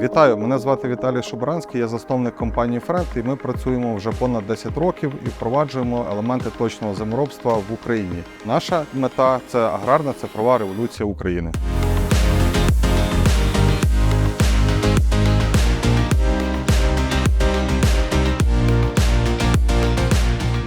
Вітаю, мене звати Віталій Шубранський, я засновник компанії Фред, і ми працюємо вже понад 10 років і впроваджуємо елементи точного землеробства в Україні. Наша мета це аграрна цифрова революція України.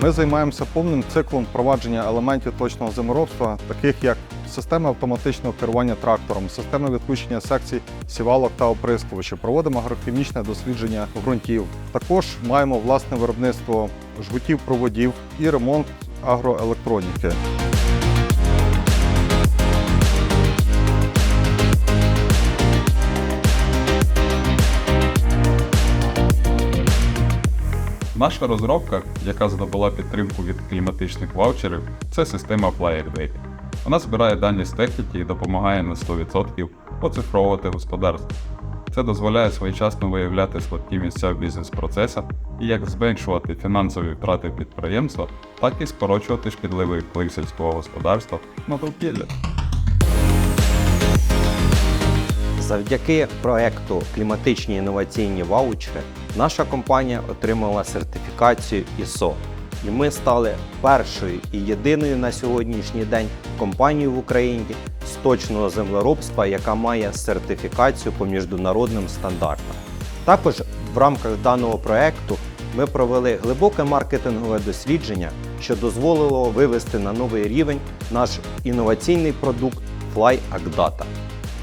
Ми займаємося повним циклом впровадження елементів точного землеробства, таких як системи автоматичного керування трактором, системи відключення секцій сівалок та оприскувачів, проводимо агрохімічне дослідження ґрунтів. Також маємо власне виробництво жгутів проводів і ремонт агроелектроніки. Наша розробка, яка здобула підтримку від кліматичних ваучерів, це система FlyerData. Вона збирає дані з техніки і допомагає на 100% оцифровувати господарство. Це дозволяє своєчасно виявляти слабкі місця в бізнес-процесах і як зменшувати фінансові втрати підприємства, так і скорочувати шкідливий вплив сільського господарства на довкілля. Завдяки проекту Кліматичні інноваційні ваучери наша компанія отримала сертифікацію ISO. І ми стали першою і єдиною на сьогоднішній день компанією в Україні з точного землеробства, яка має сертифікацію по міжнародним стандартам. Також в рамках даного проекту ми провели глибоке маркетингове дослідження, що дозволило вивести на новий рівень наш інноваційний продукт Fly Agdata.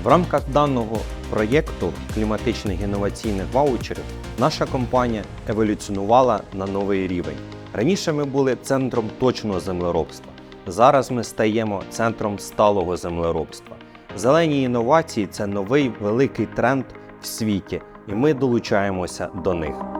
В рамках даного проєкту кліматичних інноваційних ваучерів наша компанія еволюціонувала на новий рівень. Раніше ми були центром точного землеробства. Зараз ми стаємо центром сталого землеробства. Зелені інновації це новий великий тренд в світі, і ми долучаємося до них.